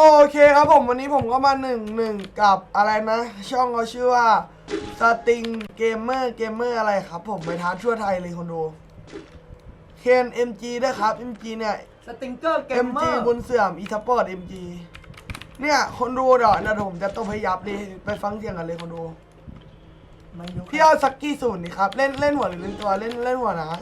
โอเคครับผมวันนี้ผมก็มาหนึ่งหนึ่งกับอะไรนะ ช่องเขาชื่อว่าสติงเกมเมอร์เกมเมอร์อะไรครับ ผมไปท้าทั่วไทยเลยคนดูเคน MG ด้วยครับ MG เนี่ยสติงเกอร์เกมเม MG อร์บุญเสื่อมอีสปอร์ต MG เนี่ยคนดูเดี๋ยวนะผมจะต้องพยยับเลยไปฟังเสียงกันเลยคนดูไม่รู้พี่เอาสักกี่ศูนย์นี่ครับเล่นเล่นหัวหรือเล่นตัวเล่นเล่นหัวนะ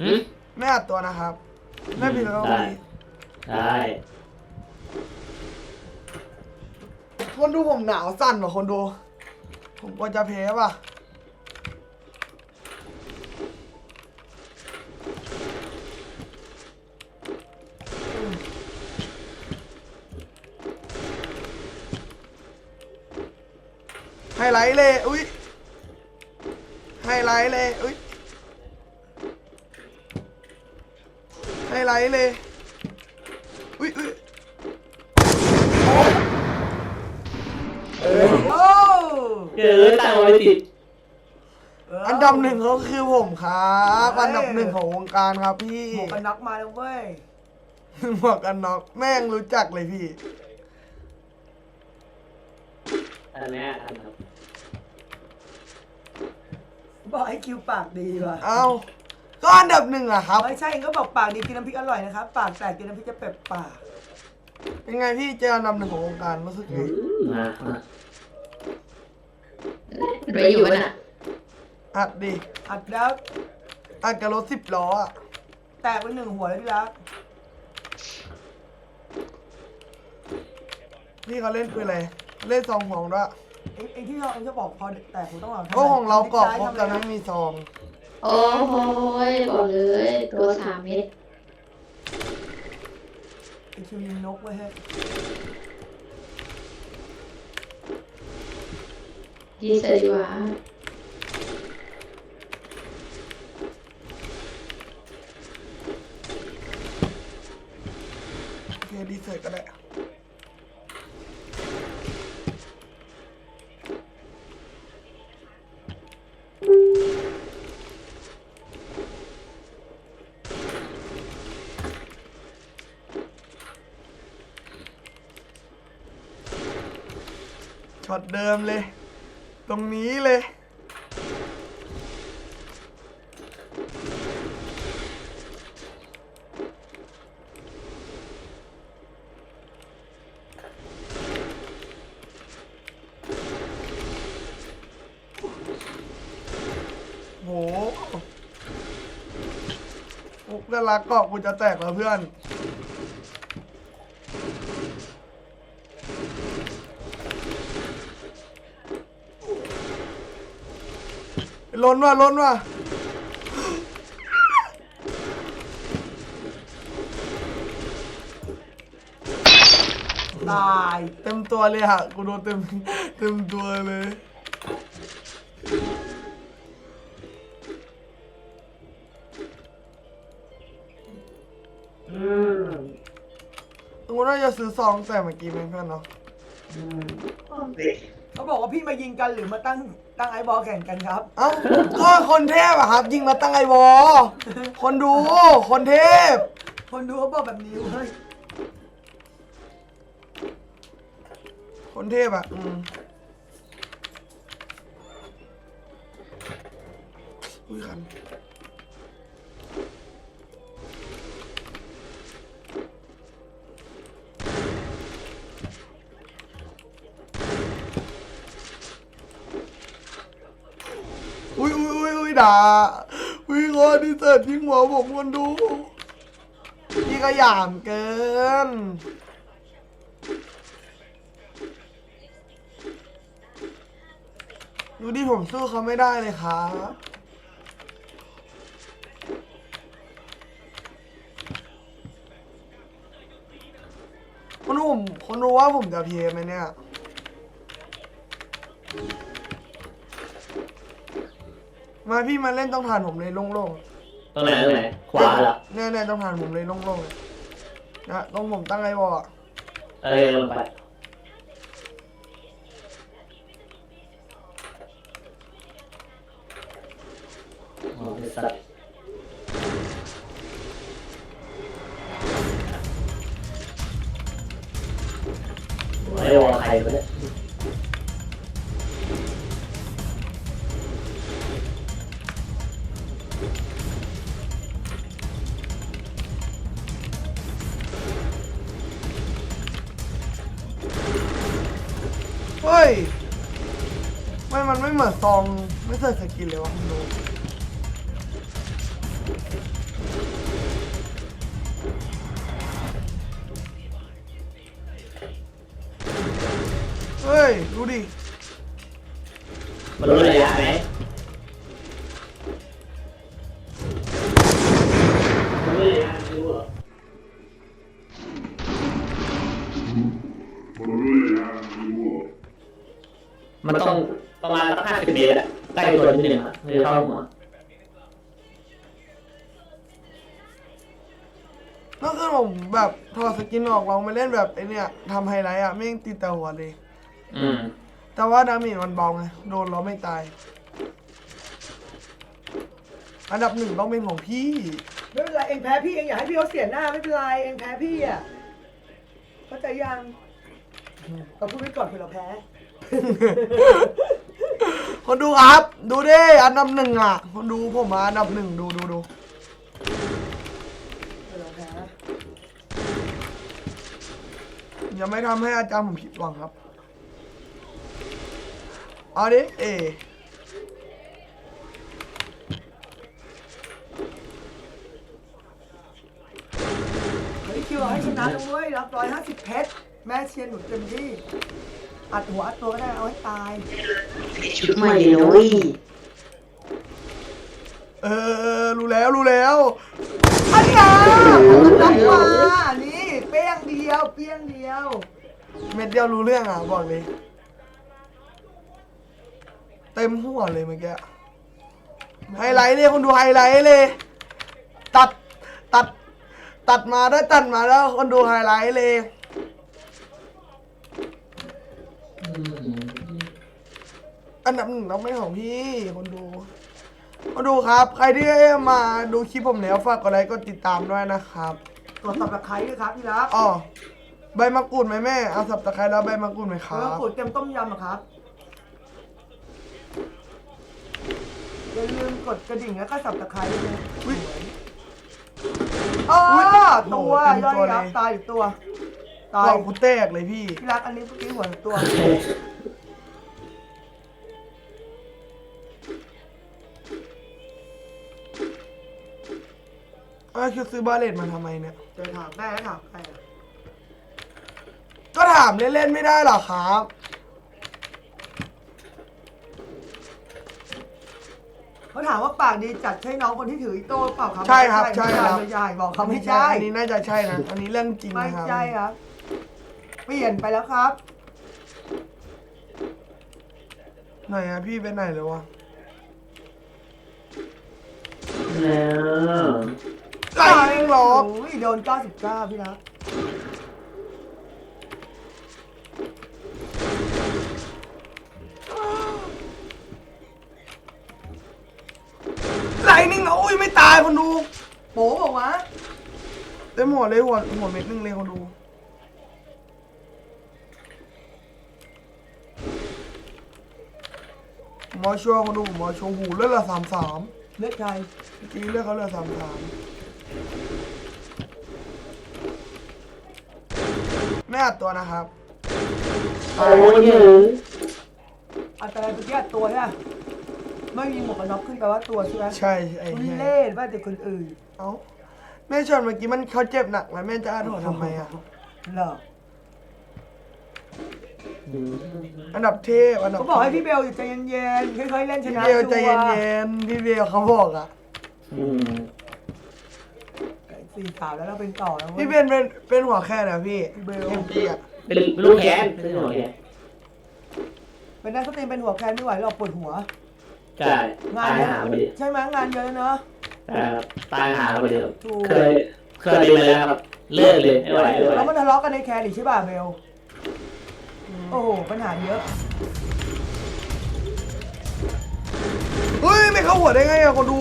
หืมไม่อัดตัวนะครับไม่ผิดแล้วได้วันนี้ได้ คนดูผมหนาวสั่นว่ะคนดู ผมกลัวจะแพ้ว่ะไฮไลท์เลย อุ้ยไฮไลท์เลย อุ้ยไฮไลท์เลย เกิดตั้งไว้ติดเอันดับหนึ่งก็คือผมครับอันดับหนึ่งของวงการครับพี่หมวกกันน็อกมาแล้วเว้ยหมวกกันน็อกแม่งรู้จักเลยพี่ อันเนี้ยอันครับบอกให้คิวปากดีว่ะเอ้าก็อันดับหนึ่งอะครับ ไม่ใช่เองก็บอกปากดีกินน้ำพริกอร่อยนะครับ ปากแตกกินน้ำพริกจะเปบปากเป็นไงพี่เจออันดับหนึ่งของวงการรู้สึกไงมา มาไปอยู่น่ะอัดดิอัดแล้วอัดกับรถสิบล้ออะแตกไปหนึ่งหัวแล้วที่รักพี่เขาเล่นปืนอะไร เล่นซองห่วงด้วยเองเองที่เราเองจะบอกพอแตกผมต้องเอาเพราะของเราเกาะครบกันทำไม่มีซอง โอ้โหยบอกเลย ตัวสามเม็ดไอคิวยิงนกไว้ให้ยดีเซอ ร์ดีกว่าโอเคดีเสร็จก็ได้ช็อตเดิมเลย ตรงนี้เลย โหมุกน่ารักกาะกูจะแตกแล้วเพื่อน ล้นว่ะล้นว่ะตายเต็มตัวเลยอะกูโดนเต็มเต็มตัวเลยอืมกูน่าจะซื้อซองแต่เมื่อกี้ไหมเพื่อนเนาะอืม เขาบอกว่าพี่มายิงกันหรือมาตั้งตั้งไอบอลแข่งกันครับ เอ้าก็คนเทพอะครับ ยิงมาตั้งไอวอคนดู คนเทพ คนดูเขาบอกแบบนี้เว้ยคนเทพอะอืมอุ้ยคัน ยอุ้ยอุ้ยอุ้ยด่าอุ้ยคนที่เสิร์ชยิงหัวผมคนดูพี่ก็หยามเกิน ดูดิผมสู้เขาไม่ได้เลยครับคนรู้ผมคนรู้ว่าผมจะเพียไหมเนี่ย มาพี่มาเล่นต้องทานผมเลยโล่งตรงไหนตรงไหนขวาเหรอๆเนี่ยเนี่ยต้องทานผมเลยโล่งๆเลยนะตรงผมตั้งไอ้บอลอะเออลงไปโอ้ยสัตว์ไอ้วอลใครวะเนี่ย ไม่ใส่สกินเลยวะคุณดูเฮ้ย ดูดิ มันรู้ระยะไหม ม่เข้าหัวนั่นคือผมแบบถอดสกินออกลองไปเล่นแบบไอเนี่ยทำไฮไลท์อะไม่งติดแต่หัวเลย อืม แต่ว่าดาเมจมันเบาไงโดนเราไม่ตาย อันดับหนึ่งต้องเป็นของพี่ ไม่เป็นไรเองแพ้พี่เองอยากให้พี่เขาเสียหน้าไม่เป็นไรเองแพ้พี่อะเข้าใจยังเราพูดไว้ก่อนเผื่อเราแพ้ คนดูครับ ดูดิอันดับหนึ่งอะ คนดูผมมาอันดับหนึ่งดูดูดูอย่าไม่ทำให้อาจารย์ผมผิดหวังครับ เอาดิ เอเฮ้ยคิวให้ชนะนะเว้ยรับร้อยห้าสิบเพชรแม่เชียร์หนูเต็มที่ อัดหัวอัดตัวก็ได้เอาให้ตาย ชุดใหม่เลยนะเว้ยเออ รู้แล้วรู้แล้วอันนี้อะรับมานี่เปี้ยงเดียวเปี้ยงเดียว เม็ดเดียวรู้เรื่องอะบอกเลย เต็มหัวเลยเมื่อกี้ไฮไลท์เลยคนดูไฮไลท์เลย ตัดตัด ตัดมาได้ตัดมาแล้วคนดูไฮไลท์เลย อันดับหนึ่งต้องเป็นของพี่คนดูคนดูครับ ใครที่มาดูคลิปผมแล้วฝากกดไลค์กดติดตามด้วยนะครับกดสับตะไคร้ด้วยครับที่รักอ๋อใบมะกรูดไหมแม่เอาสับตะไคร้แล้วใบมะกรูดไหมครัแล้วบกดเต็มต้มยำอะครับอย่าลืมกดกระดิ่งแล้วก็สับตะไคร้ด้วยนะอุ๊ยอ๋ออุ๊ยตัวโอ้โหเต็มย่อยตัวเลยยับตายอยู่ตัว ตาหลยอกกูแตกเลยพี่ที่รักอันนี้เมื่อกี้หัวตัว เออคือซื้อบาเลตมาทำไมเนี่ย จะถามได้แล้วถามใครอะก็ถามเล่นๆไม่ได้หรอครับ เขาถามว่าปากดีจัดใช่น้องคนที่ถืออีโต้เปล่าครับใช่ครับใช่ครับ ไม่ใช่บอกเขาไม่ใช่ใช่ อันนี้น่าจะใช่นะ อันนี้เรื่องจริงไม่นะครับ ใช่ครับเป ลี่ยนไปแล้วครับ ไหนอะพี่ไปไหนเลยวะแล้วไล่หรอกโอ้ยโดน 99 พี่รักไล่นิ่งเหรออุ้ยไม่ตายคนดูโป๋บอกว่าเต็มหัวเลยหัวหัวเม็ดนึงเลยคนดู หมอชัวร์คนดูหมอชัวร์หูเลือดละสามสามเลือดใครเมื่อกี้เลือดเขาเลือดสามสามไม่อัดตัวนะครับ โอ้ยเยอะอันตรายเมื่อกี้ตัวเนี่ยไม่มีหมวกกันน็อกขึ้นแปลว่าตัวใช่ไหมใช่ไอ้ทุเหี้ยเล่ว่าแต่คนอื่น เอ้าแม่ชนเมื่อกี้มันเขาเจ็บหนักแล้วแม่จะอัดหัวทำไมอะ เหรอ อันดับเทพอันดับเขาบอกให้พี่เบลอยู่ใจเย็นๆค่อยๆเล่นชพี่นะเบลใจเย็นๆพี่เบลเขาบอกอะอืมๆสี่สาวแล้วเราเป็นต่อแล้วว้ย พี่เบนเป็นเป็นหัวแค่นะพี่พี่เบลเอ็มจีอะเป็นลูกแขนไม่ใช่หัวแขนเป็นนักสตรีมเป็นหัวแคนไม่ไหวหรอกปวดหัว ใช่งาตานยเยอะหาพอดีใช่ไหมงานเยอะเนอะแต่ตายหาพอดีถูกเคยเคยเป็นมาแล้วครับ เลิกเลยไม่ไหวไม่ไหวแล้วมันทะเลาะกันในแคนอีกใช่ป่ะเบล โอ้โหปัญหาเยอะ เฮ้ย ไม่เข้าหัวได้ไงอะคนดู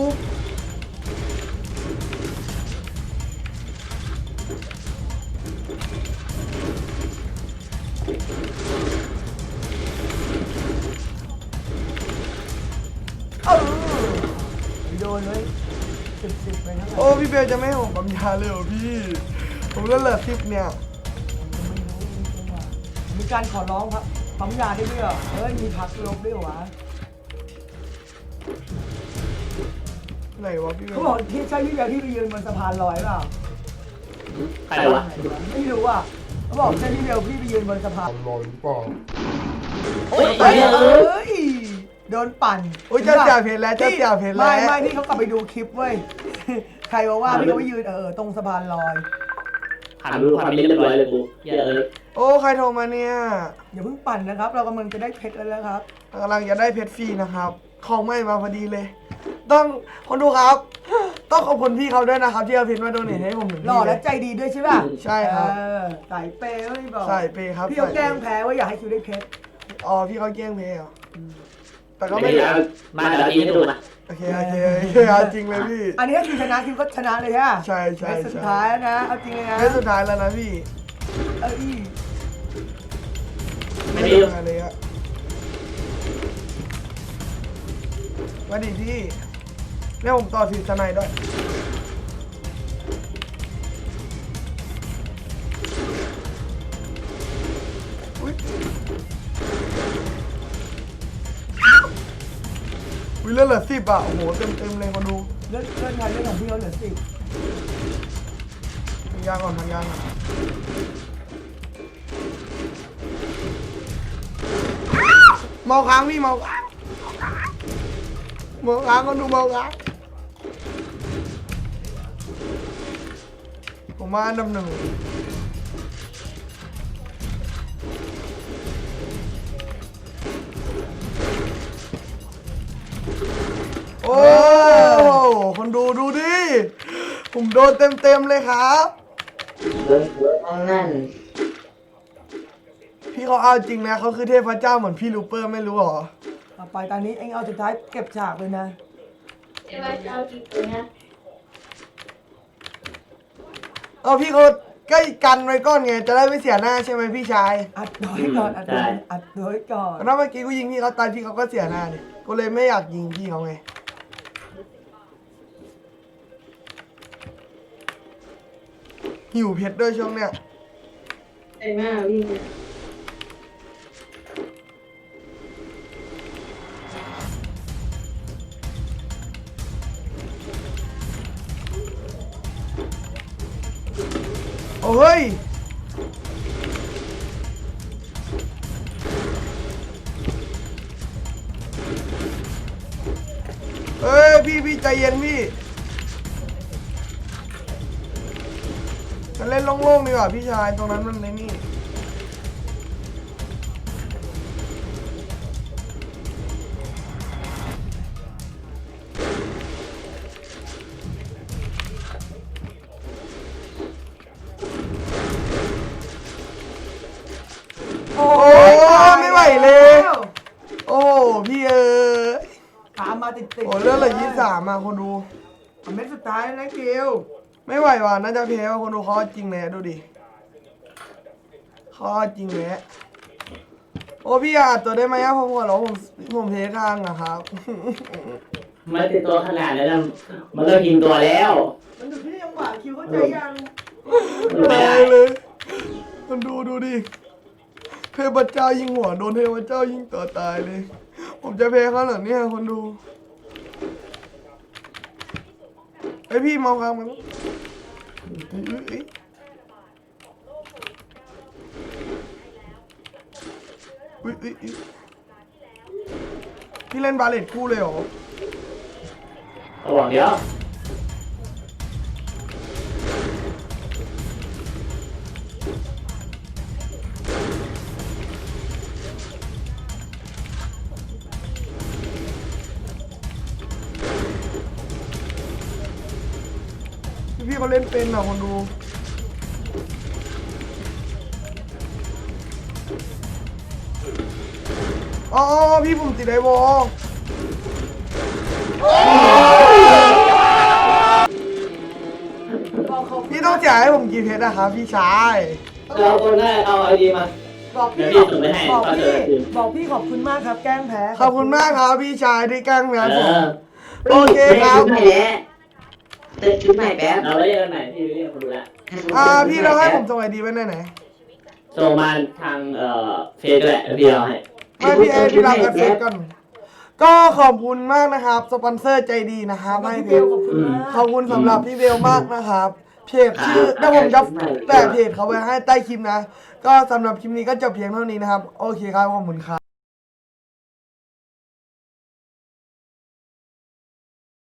เออโดนเลยสิบสิบไปนะโอ้ พี่เบลจะไม่ให้ผมปั๊มยาเลยเหรอพี่ ผมเลือดเหลือสิบเนี่ย มีการขอร้องครับปั๊มยาได้ด้วยเหรอเฮ้ยมีพักลบด้วยเหรอวะไหนวะพี่เบลเขาบอกที่ใช่พี่เดียวที่ไปยืนบนสะพานลอยเปล่าใครวะไม่รู้อะเขาบอกใช่พี่เดียวพี่ไปยืนบนสะพานลอยเปล่าโอ้ยเฮ้ยเยอะเอ้ยโดนปั่นโอ้ยเจ้าเสียเพชรแล้วเจ้าเสียเพชรแล้วไม่ไม่นี่เขากลับไปดูคลิปเว้ยใครบอกว่าพี่เขาไปยืนเออตรงสะพานลอยผ่านดูความเป็นเรียบร้อยเลยกูเยอะเลยโอ้ใครโทรมาเนี่ยอย่าเพิ่งปั่นนะครับ เรากำลังจะได้เพชรแล้วนะครับ กำลังจะได้เพชรฟรีนะครับของไม่มาพอดีเลย ต้องคนดูครับ ต้องขอบคุณพี่เขาด้วยนะครับ ที่เอาเพชรมาโดเนทให้ผมถึงหล่อที่เลและย ใจดีด้วยใช่ป่ะใช่ครับ เออสายเปย์ไม่บอกใส่เปย์ครับพี่เขาใส่แกล้งแพ้ว่าอยากให้คิวได้เพชรอ๋อพี่เขาแกล้งเพย์เหรอแต่ก็ไม่ไม่ได้มาเดี๋ยวเอาทีให้ดูนะโอเคโอเคโอเคเอาจริงเลยพี่ อันนี้ถ้าคิวชนะคิวก็ชนะเลยฮะใช่ใช่เมตช์สุดใช่ท้ายแล้วนะเอาจริงเลยนะเมตช์สุดท้ายแล้วนะพี่ เอ้ย ไม่มีมาเลยอะมาดิพี่เนี่ยผมต่อถือสไนด์ด้วย อุ๊ยอุ้ยเลือดเหลือสิบอะ โอ้โห เต็มเต็มๆเลยคนดูเลื่อนเลื่อนทันเลื่อนของพี่เขาเหลือสิบ ทางยางก่อนทางยางก่อน เมาค้างพี่เมาค้างเมาค้างคนดูเมาค้างผมมาอันดับหนึ่งโอ้คนดูดูดิ ผมโดนเต็มเต็มๆเลยครับเบิร์ดเบิร์ดเอานั่น พี่เขาเอาจริงนะเขาคือเทพเจ้าเหมือนพี่ลูเปอร์ไม่รู้หรอต่อไปตอนนี้เองเอาสุดท้ายเก็บฉากเลยนะเอ้ยเจ้าจริงเลยนะเอาพี่เขาใกล้กันไว้ก่อนไงจะได้ไม่เสียหน้าใช่ไหมพี่ชายอัดน้อยก่อนอัดน้อยอัดน้อยก่อนแล้วเมื่อกี้กูยิงพี่เขาตายพี่เขาก็เสียหน้าเนี่ยกูเลยไม่อยากยิงพี่เขาไงหิวเพชรด้วยช่วงเนี้ย ไอ้แม่วิ่ง เอ้เฮ้ยเอ้ยพี่พี่ใจเย็นพี่จะเล่นโล่งๆดีกว่าพี่ชายตรงนั้นมันในนี่ ไม่ไหวว่ะน่าจะแพ้ว่ะคนดูเขาเอาจริงเลยอะดูดิเขาเอาจริงเลยอะโอ้พี่อาตัวได้ไหมอะผมหัวเราะผมผมเททางอะครับ ไม่ติดตัวขนาดนั้นนะมันเริ่มยิงตัวแล้วมันอยู่ที่จังหวะคิวเข้าใจยังมันไม่ตาได้ยเลยคนดูดูดิเทพเจ้ายิงหัวโดนเทพเจ้ายิงต่อตายเลย ผมจะแพ้เขาเหรอเนี่ยคนดู ไอยพี่มองกลางมันอุ้ยอุ้ยอุ้ยพี่เล่นบาเลตคู่เลยเหรอ ระวังเดี๋ยว พี่พี่เขาเล่นเป็นเหรอคนดูอ๋อพี่ผมติดไอวอลพี่ต้องจ่ายให้ผมกี่เพชรนะครับพี่ชาย เราคนได้เอาไอดีมา บอกพี่เดี๋ยวพี่ส่งไปให้บอกตอนเจพี่อคืนบอกพี่ขอบคุณมากครับ แกล้งแพ้ขอบคุณมากครับพี่ชายที่แกล้งแพ้เอผม อโอเคครับชุดใหม่แล้ว เติมชุดใหม่แป๊บเราไว้เจอกันใหม่พี่เรียกคนดูแลอ่าพี่เราให้ผมส่งไอดีไว้ไหนไหนส่งมาทางเอ่อเฟซด้วยเดี๋ยวพี่เอาให้ไม่พี่เอพี่รับกันเฟซก่อนก็ขอบคุณมากนะครับสปอนเซอร์ใจดีนะครับขอบให้คุณเพพี่เบจลขอบคุณมากขอบคุณสำหรับพี่เบลมากนะครับเพจชื่อถ้าผมจะแปะเพจเขาไว้ให้ใต้คลิปนะ ก็สำหรับคลิปนี้ก็จบเพียงเท่านี้นะครับ โอเคครับขอบคุณครับ